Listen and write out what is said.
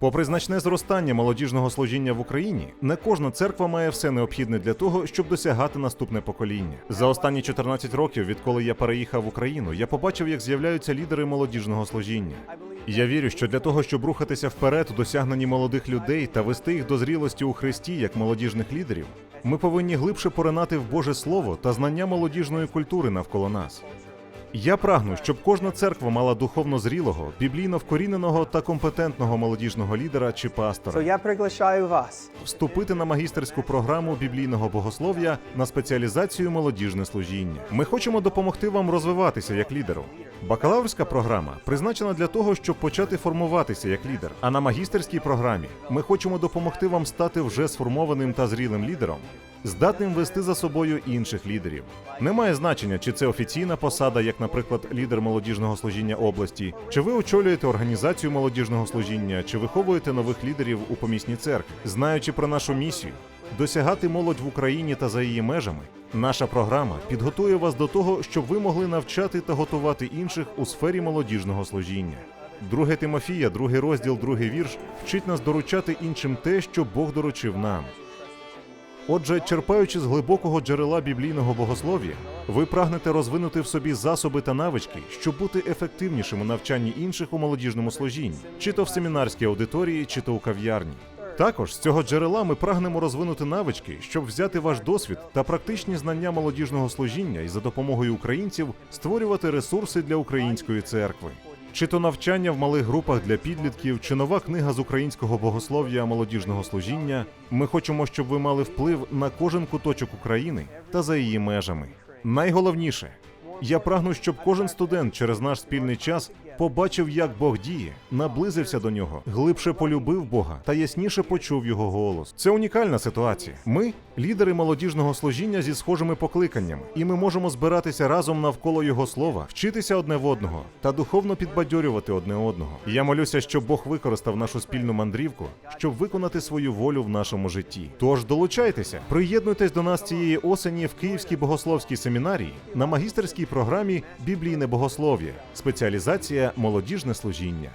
Попри значне зростання молодіжного служіння в Україні, не кожна церква має все необхідне для того, щоб досягати наступне покоління. За останні 14 років, відколи я переїхав в Україну, я побачив, як з'являються лідери молодіжного служіння. Я вірю, що для того, щоб рухатися вперед у досягненні молодих людей та вести їх до зрілості у Христі як молодіжних лідерів, ми повинні глибше поринати в Боже Слово та знання молодіжної культури навколо нас. Я прагну, щоб кожна церква мала духовно зрілого, біблійно вкоріненого та компетентного молодіжного лідера чи То пастора. я приглашаю вас. Вступити на магістерську програму біблійного богослов'я на спеціалізацію молодіжне служіння. Ми хочемо допомогти вам розвиватися як лідеру. Бакалаврська програма призначена для того, щоб почати формуватися як лідер. А на магістерській програмі ми хочемо допомогти вам стати вже сформованим та зрілим лідером, здатним вести за собою інших лідерів. Немає значення, чи це офіційна посада, як, наприклад, лідер молодіжного служіння області, чи ви очолюєте організацію молодіжного служіння, чи виховуєте нових лідерів у помісній церкві, знаючи про нашу місію. Досягати молодь в Україні та за її межами. Наша програма підготує вас до того, щоб ви могли навчати та готувати інших у сфері молодіжного служіння. Друге Тимофія, другий розділ, другий вірш вчить нас доручати іншим те, що Бог доручив нам. Отже, черпаючи з глибокого джерела біблійного богослов'я, ви прагнете розвинути в собі засоби та навички, щоб бути ефективнішим у навчанні інших у молодіжному служінні, чи то в семінарській аудиторії, чи то у кав'ярні. Також з цього джерела ми прагнемо розвинути навички, щоб взяти ваш досвід та практичні знання молодіжного служіння і за допомогою українців створювати ресурси для української церкви. Чи то навчання в малих групах для підлітків, чи нова книга з українського богослов'я молодіжного служіння, ми хочемо, щоб ви мали вплив на кожен куточок України та за її межами. Найголовніше, я прагну, щоб кожен студент через наш спільний час побачив, як Бог діє, наблизився до нього, глибше полюбив Бога та ясніше почув його голос. Це унікальна ситуація. Ми лідери молодіжного служіння зі схожими покликаннями, і ми можемо збиратися разом навколо його слова, вчитися одне в одного та духовно підбадьорювати одне одного. Я молюся, щоб Бог використав нашу спільну мандрівку, щоб виконати свою волю в нашому житті. Тож долучайтеся, приєднуйтесь до нас цієї осені в Київській богословській семінарії на магістерській програмі Біблійне богослов'я, спеціалізація молодіжне служіння.